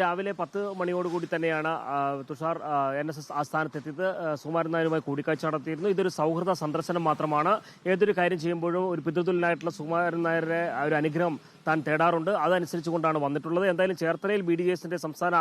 രാവിലെ പത്ത് മണിയോടുകൂടി തന്നെയാണ് തുഷാർ എൻ എസ് എസ് ആസ്ഥാനത്തെത്തിയത്. നായരുമായി കൂടിക്കാഴ്ച നടത്തിയിരുന്നു. ഇതൊരു സൗഹൃദ സന്ദർശനം മാത്രമാണ്. ഏതൊരു കാര്യം ചെയ്യുമ്പോഴും ഒരു പിതൃതുല്യനായിട്ടുള്ള സുകുമാരൻ നായരുടെ ഒരു അനുഗ്രഹം താൻ തേടാറുണ്ട്. അതനുസരിച്ച് കൊണ്ടാണ് വന്നിട്ടുള്ളത്. എന്തായാലും ചേർത്തലയിൽ ബി ഡി എസിന്റെ സംസ്ഥാന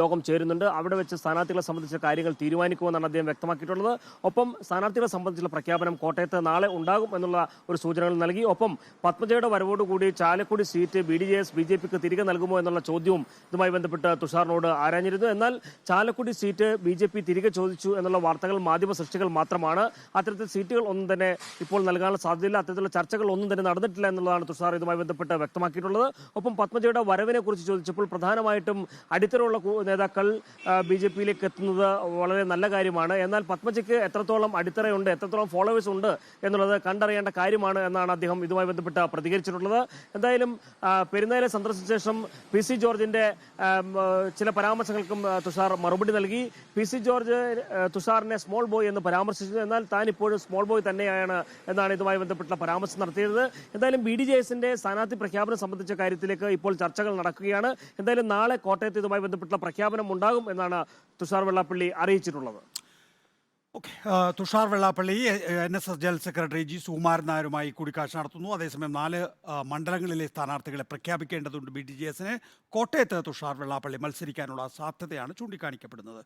യോഗം ചേരുന്നുണ്ട്. അവിടെ വെച്ച് സ്ഥാനാർത്ഥികളെ സംബന്ധിച്ച കാര്യങ്ങൾ തീരുമാനിക്കുമെന്നാണ് അദ്ദേഹം വ്യക്തമാക്കിയിട്ടുള്ളത്. ഒപ്പം സ്ഥാനാർത്ഥികളെ സംബന്ധിച്ചുള്ള പ്രഖ്യാപനം കോട്ടയത്ത് നാളെ ഉണ്ടാകും എന്നുള്ള ഒരു സൂചനകൾ നൽകി. ഒപ്പം പത്മജയുടെ വരവോടുകൂടി Chalakudy seat B D S B J പിക്ക് തിരികെ നൽകുമോ എന്നുള്ള ചോദ്യവും ഇതുമായി ബന്ധപ്പെട്ട് തുഷാറിനോട് ആരാഞ്ഞിരുന്നു. എന്നാൽ Chalakudy seat B J P തിരികെ ചോദിച്ചു എന്നുള്ള വാർത്തകൾ മാധ്യമ സൃഷ്ടികൾ മാത്രമാണ്. അത്തരത്തിൽ സീറ്റുകൾ ഒന്നും തന്നെ ഇപ്പോൾ നൽകാനുള്ള സാധ്യതയില്ല. അത്തരത്തിലുള്ള ചർച്ചകൾ ഒന്നും തന്നെ നടന്നിട്ടില്ല എന്നുള്ളതാണ് തുഷാർ ഇതുമായി ബന്ധപ്പെട്ട് വ്യക്തമാക്കിയിട്ടുള്ളത്. ഒപ്പം പത്മജയുടെ വരവിനെ കുറിച്ച് ചോദിച്ചപ്പോൾ പ്രധാനമായിട്ടും അടിത്തരമുള്ള നേതാക്കൾ ബി ജെ പിയിലേക്ക് എത്തുന്നത് വളരെ നല്ല കാര്യമാണ്. എന്നാൽ പത്മജയ്ക്ക് എത്രത്തോളം അടിത്തറയുണ്ട് എത്രത്തോളം ഫോളോവേഴ്സ് ഉണ്ട് എന്നുള്ളത് കണ്ടറിയേണ്ട കാര്യമാണ് എന്നാണ് അദ്ദേഹം ഇതുമായി ബന്ധപ്പെട്ട് പ്രതികരിച്ചിട്ടുള്ളത്. എന്തായാലും പെരുന്നാലെ സന്ദർശിച്ച ശേഷം പി സി ജോർജിന്റെ ചില പരാമർശങ്ങൾക്കും തുഷാർ മറുപടി നൽകി. പി സി ജോർജ് തുഷാറിനെ സ്മോൾ ബോയ് എന്ന് പരാമർശിച്ചു. എന്നാൽ താൻ ഇപ്പോഴും സ്മോൾ ബോയ് തന്നെയാണ് എന്നാണ് ഇതുമായി ബന്ധപ്പെട്ടുള്ള പരാമർശം നടത്തിയത് എന്തായാലും ബി ഡി ജെ എസിന്റെ സ്ഥാനാർത്ഥി പ്രഖ്യാപനം സംബന്ധിച്ച കാര്യത്തിലേക്ക് ഇപ്പോൾ ചർച്ചകൾ നടക്കുകയാണ്. എന്തായാലും നാളെ കോട്ടയത്ത് ഇതുമായി ബന്ധപ്പെട്ടുള്ള പ്രഖ്യാപനം ഉണ്ടാകും എന്നാണ് തുഷാർ വെള്ളാപ്പള്ളി അറിയിച്ചിട്ടുള്ളത്. Okay Tushar Vellappally N S S general secretary G Sukumaran നായരുമായി കൂടിക്കാഴ്ച നടത്തുന്നു. അതേസമയം നാല് മണ്ഡലങ്ങളിലെ സ്ഥാനാർത്ഥികളെ പ്രഖ്യാപിക്കേണ്ടതുണ്ട് ബി ഡി ജി എസിന്. കോട്ടയത്ത് തുഷാർ വെള്ളാപ്പള്ളി മത്സരിക്കാനുള്ള സാധ്യതയാണ് ചൂണ്ടിക്കാണിക്കപ്പെടുന്നത്.